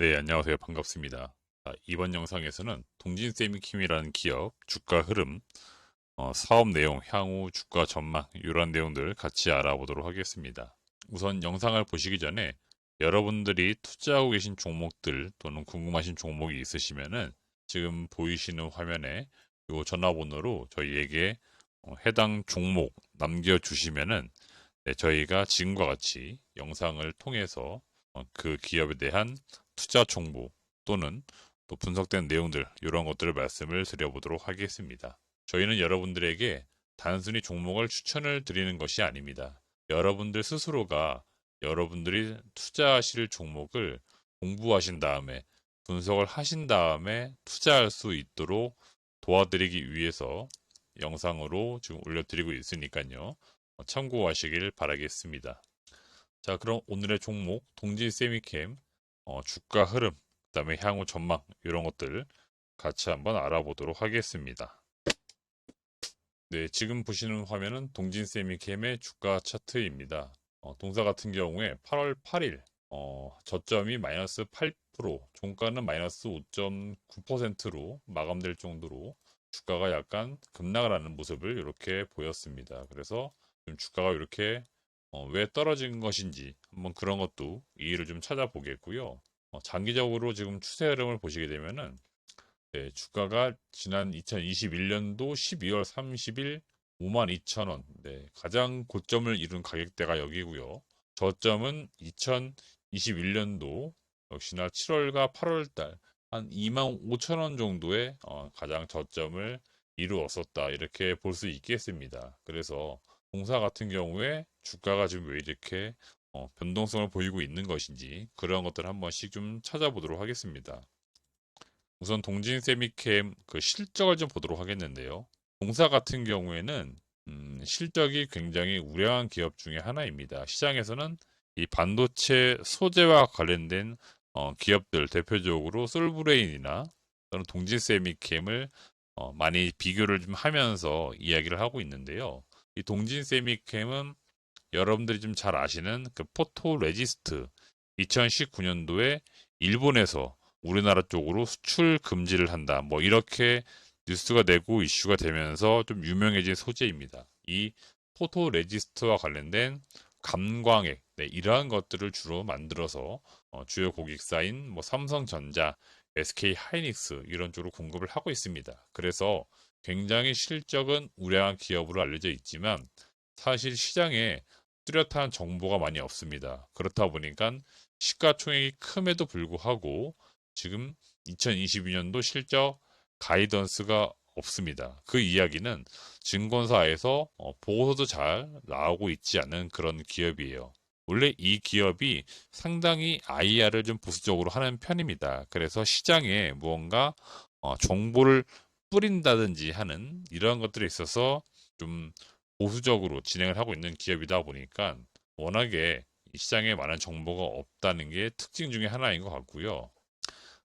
네, 안녕하세요. 반갑습니다. 아, 이번 영상에서는 동진세미킴이라는 기업 주가 흐름, 어, 사업 내용, 향후 주가 전망 이런 내용들 같이 알아보도록 하겠습니다. 우선 영상을 보시기 전에 여러분들이 투자하고 계신 종목들 또는 궁금하신 종목이 있으시면은 지금 보이시는 화면에 이 전화번호로 저희에게 어, 해당 종목 남겨주시면은 네, 저희가 지금과 같이 영상을 통해서 어, 그 기업에 대한 투자 정보 또는 또 분석된 내용들 이런 것들을 말씀을 드려보도록 하겠습니다. 저희는 여러분들에게 단순히 종목을 추천을 드리는 것이 아닙니다. 여러분들 스스로가 여러분들이 투자하실 종목을 공부하신 다음에 분석을 하신 다음에 투자할 수 있도록 도와드리기 위해서 영상으로 지금 올려드리고 있으니까요. 참고하시길 바라겠습니다. 자, 그럼 오늘의 종목 동진 세미캠 어, 주가 흐름, 그 다음에 향후 전망 이런 것들 같이 한번 알아보도록 하겠습니다. 네, 지금 보시는 화면은 동진 세미캠의 주가 차트입니다. 어, 동사 같은 경우에 8월 8일 어, 저점이 마이너스 8%, 종가는 마이너스 5.9%로 마감될 정도로 주가가 약간 급락을 하는 모습을 이렇게 보였습니다. 그래서 좀 주가가 이렇게 어, 왜 떨어진 것인지 한번 그런 것도 이유를 좀 찾아보겠고요. 어, 장기적으로 지금 추세 흐름을 보시게 되면은 네, 주가가 지난 2021년도 12월 30일 52,000원 네, 가장 고점을 이룬 가격대가 여기고요. 저점은 2021년도 역시나 7월과 8월달 한 25,000원 정도의 어, 가장 저점을 이루었었다 이렇게 볼 수 있겠습니다. 그래서 공사 같은 경우에 주가가 지금 왜 이렇게 어, 변동성을 보이고 있는 것인지 그런 것들 한 번씩 좀 찾아보도록 하겠습니다. 우선 동진 세미캠 그 실적을 좀 보도록 하겠는데요. 공사 같은 경우에는 음, 실적이 굉장히 우량한 기업 중에 하나입니다. 시장에서는 이 반도체 소재와 관련된 어, 기업들 대표적으로 솔브레인이나 또는 동진 세미캠을 어, 많이 비교를 좀 하면서 이야기를 하고 있는데요. 이 동진 세미캠은 여러분들이 좀 잘 아시는 그 포토 레지스트 2019년도에 일본에서 우리나라 쪽으로 수출 금지를 한다. 뭐 이렇게 뉴스가 되고 이슈가 되면서 좀 유명해진 소재입니다. 이 포토 레지스트와 관련된 감광액 네, 이러한 것들을 주로 만들어서 어, 주요 고객사인 뭐 삼성전자, SK 하이닉스 이런 쪽으로 공급을 하고 있습니다. 그래서 굉장히 실적은 우량한 기업으로 알려져 있지만 사실 시장에 뚜렷한 정보가 많이 없습니다. 그렇다 보니까 시가총액이 큼에도 불구하고 지금 2022년도 실적 가이던스가 없습니다. 그 이야기는 증권사에서 어, 보고서도 잘 나오고 있지 않은 그런 기업이에요. 원래 이 기업이 상당히 IR을 좀 보수적으로 하는 편입니다. 그래서 시장에 무언가 어, 정보를 뿌린다든지 하는 이러한 것들에 있어서 좀 보수적으로 진행을 하고 있는 기업이다 보니까 워낙에 시장에 많은 정보가 없다는 게 특징 중에 하나인 것 같고요.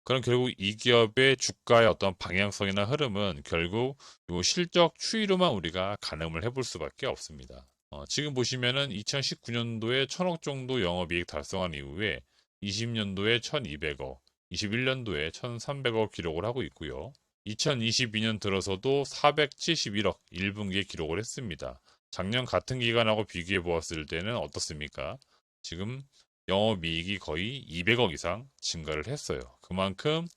그럼 결국 이 기업의 주가의 어떤 방향성이나 흐름은 결국 이 실적 추이로만 우리가 가늠을 해볼 수밖에 없습니다. 어, 지금 보시면은 2019년도에 1000억 정도 영업이익 달성한 이후에 20년도에 1200억, 21년도에 1300억 기록을 하고 있고요. 2022년 들어서도 471억 1분기에 기록을 했습니다. 작년 같은 기간하고 비교해 보았을 때는 어떻습니까? 지금 영업이익이 거의 200억 이상 증가를 했어요. 그만큼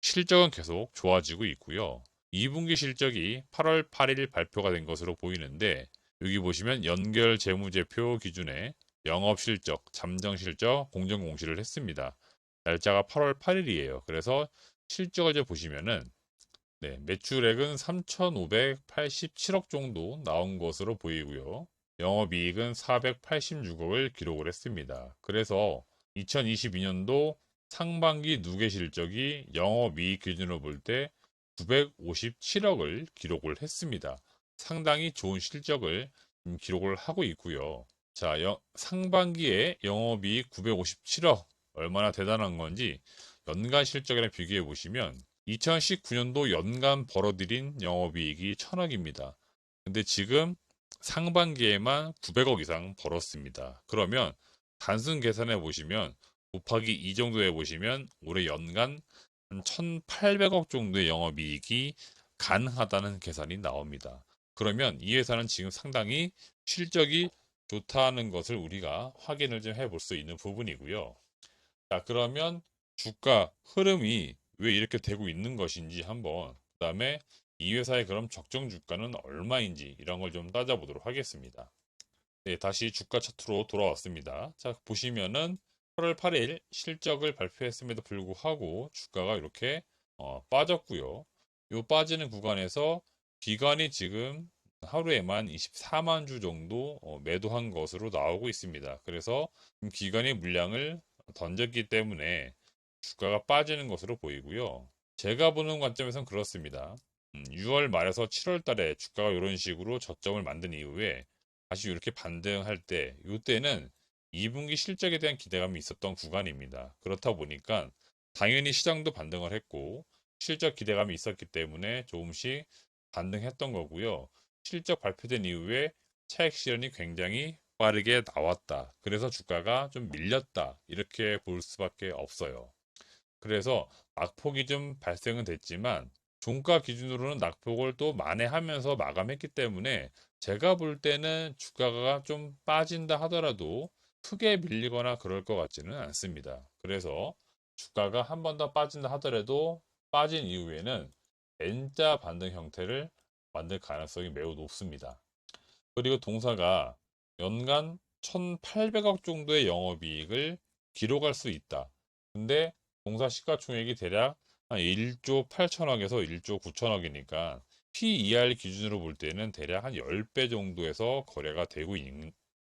실적은 계속 좋아지고 있고요. 2분기 실적이 8월 8일 발표가 된 것으로 보이는데 여기 보시면 연결 재무제표 기준에 영업실적, 잠정실적 공정 공시를 했습니다. 날짜가 8월 8일이에요. 그래서 실적을 이제 보시면은 네, 매출액은 3,587억 정도 나온 것으로 보이고요. 영업이익은 486억을 기록을 했습니다. 그래서 2022년도 상반기 누계 실적이 영업이익 기준으로 볼 때 957억을 기록을 했습니다. 상당히 좋은 실적을 기록을 하고 있고요. 자, 여, 상반기에 영업이익 957억 얼마나 대단한 건지 연간 실적이랑 비교해 보시면 2019년도 연간 벌어들인 영업이익이 1000억입니다. 근데 지금 상반기에만 900억 이상 벌었습니다. 그러면 단순 계산해 보시면 곱하기 2 정도 해보시면 올해 연간 한 1,800억 정도의 영업이익이 가능하다는 계산이 나옵니다. 그러면 이 회사는 지금 상당히 실적이 좋다는 것을 우리가 확인을 좀 해볼 수 있는 부분이고요. 자, 그러면 주가 흐름이 왜 이렇게 되고 있는 것인지 한번 그 다음에 이 회사의 그럼 적정 주가는 얼마인지 이런 걸 좀 따져보도록 하겠습니다. 네, 다시 주가 차트로 돌아왔습니다. 자, 보시면은 8월 8일 실적을 발표했음에도 불구하고 주가가 이렇게 어, 빠졌고요. 이 빠지는 구간에서 기관이 지금 하루에만 24만 주 정도 어, 매도한 것으로 나오고 있습니다. 그래서 기관이 물량을 던졌기 때문에 주가가 빠지는 것으로 보이고요. 제가 보는 관점에선 그렇습니다. 6월 음, 말에서 7월 달에 주가가 이런 식으로 저점을 만든 이후에 다시 이렇게 반등할 때 이때는 2분기 실적에 대한 기대감이 있었던 구간입니다. 그렇다 보니까 당연히 시장도 반등을 했고 실적 기대감이 있었기 때문에 조금씩 반등했던 거고요. 실적 발표된 이후에 차익 실현이 굉장히 빠르게 나왔다. 그래서 주가가 좀 밀렸다. 이렇게 볼 수밖에 없어요. 그래서 낙폭이 좀 발생은 됐지만 종가 기준으로는 낙폭을 또 만회하면서 마감했기 때문에 제가 볼 때는 주가가 좀 빠진다 하더라도 크게 밀리거나 그럴 것 같지는 않습니다. 그래서 주가가 한 번 더 빠진다 하더라도 빠진 이후에는 N자 반등 형태를 만들 가능성이 매우 높습니다. 그리고 동사가 연간 1,800억 정도의 영업이익을 기록할 수 있다. 근데 동사 시가총액이 대략 한 1조 8천억에서 1조 9천억이니까 PER 기준으로 볼 때는 대략 한 10배 정도에서 거래가 되고 있는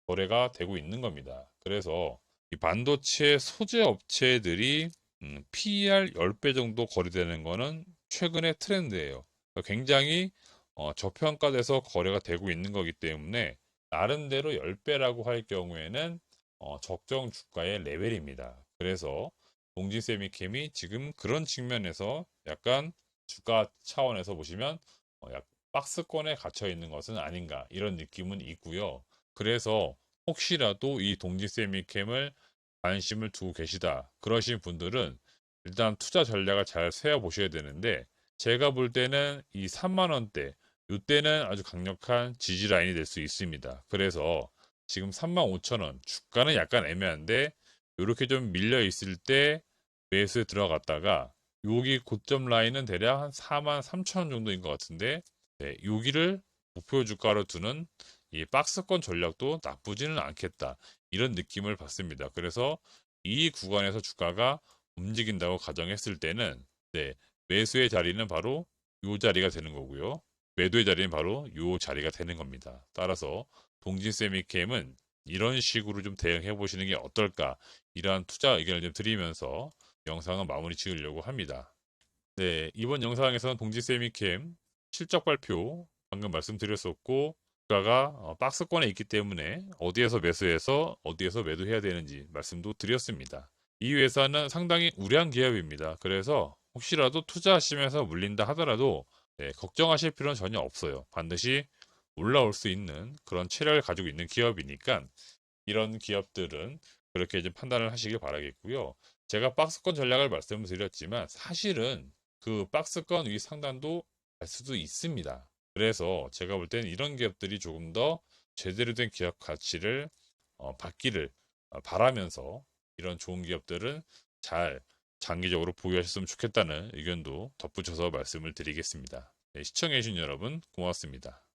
거래가 되고 있는 겁니다. 그래서 이 반도체 소재 업체들이 음, PER 10배 정도 거래되는 거는 최근의 트렌드예요. 굉장히 어, 저평가돼서 거래가 되고 있는 거기 때문에 나름대로 10배라고 할 경우에는 어, 적정 주가의 레벨입니다. 그래서 동진세미캠이 지금 그런 측면에서 약간 주가 차원에서 보시면 어, 약 박스권에 갇혀 있는 것은 아닌가 이런 느낌은 있고요. 그래서 혹시라도 이 동진세미캠을 관심을 두고 계시다 그러신 분들은 일단 투자 전략을 잘 세워 보셔야 되는데 제가 볼 때는 이 3만 원대 이때는 아주 강력한 지지 라인이 될 수 있습니다. 그래서 지금 35,000원 주가는 약간 애매한데 이렇게 좀 밀려 있을 때 매수에 들어갔다가 여기 고점 라인은 대략 한 43,000원 정도인 것 같은데 네, 여기를 목표 주가로 두는 이 박스권 전략도 나쁘지는 않겠다 이런 느낌을 받습니다. 그래서 이 구간에서 주가가 움직인다고 가정했을 때는 네, 매수의 자리는 바로 이 자리가 되는 거고요. 매도의 자리는 바로 이 자리가 되는 겁니다. 따라서 동진세미캠은 이런 식으로 좀 대응해 보시는 게 어떨까 이러한 투자 의견을 좀 드리면서 영상은 마무리 지으려고 합니다. 네, 이번 영상에서는 동진세미캠 실적 발표 방금 말씀드렸었고 주가가 어, 박스권에 있기 때문에 어디에서 매수해서 어디에서 매도해야 되는지 말씀도 드렸습니다. 이 회사는 상당히 우량 기업입니다. 그래서 혹시라도 투자하시면서 물린다 하더라도 네, 걱정하실 필요는 전혀 없어요. 반드시 올라올 수 있는 그런 체력을 가지고 있는 기업이니까 이런 기업들은 그렇게 좀 판단을 하시길 바라겠고요. 제가 박스권 전략을 말씀을 드렸지만 사실은 그 박스권 위 상단도 갈 수도 있습니다. 그래서 제가 볼 때는 이런 기업들이 조금 더 제대로 된 기업 가치를 어, 받기를 어, 바라면서 이런 좋은 기업들은 잘 장기적으로 보유하셨으면 좋겠다는 의견도 덧붙여서 말씀을 드리겠습니다. 네, 시청해주신 여러분 고맙습니다.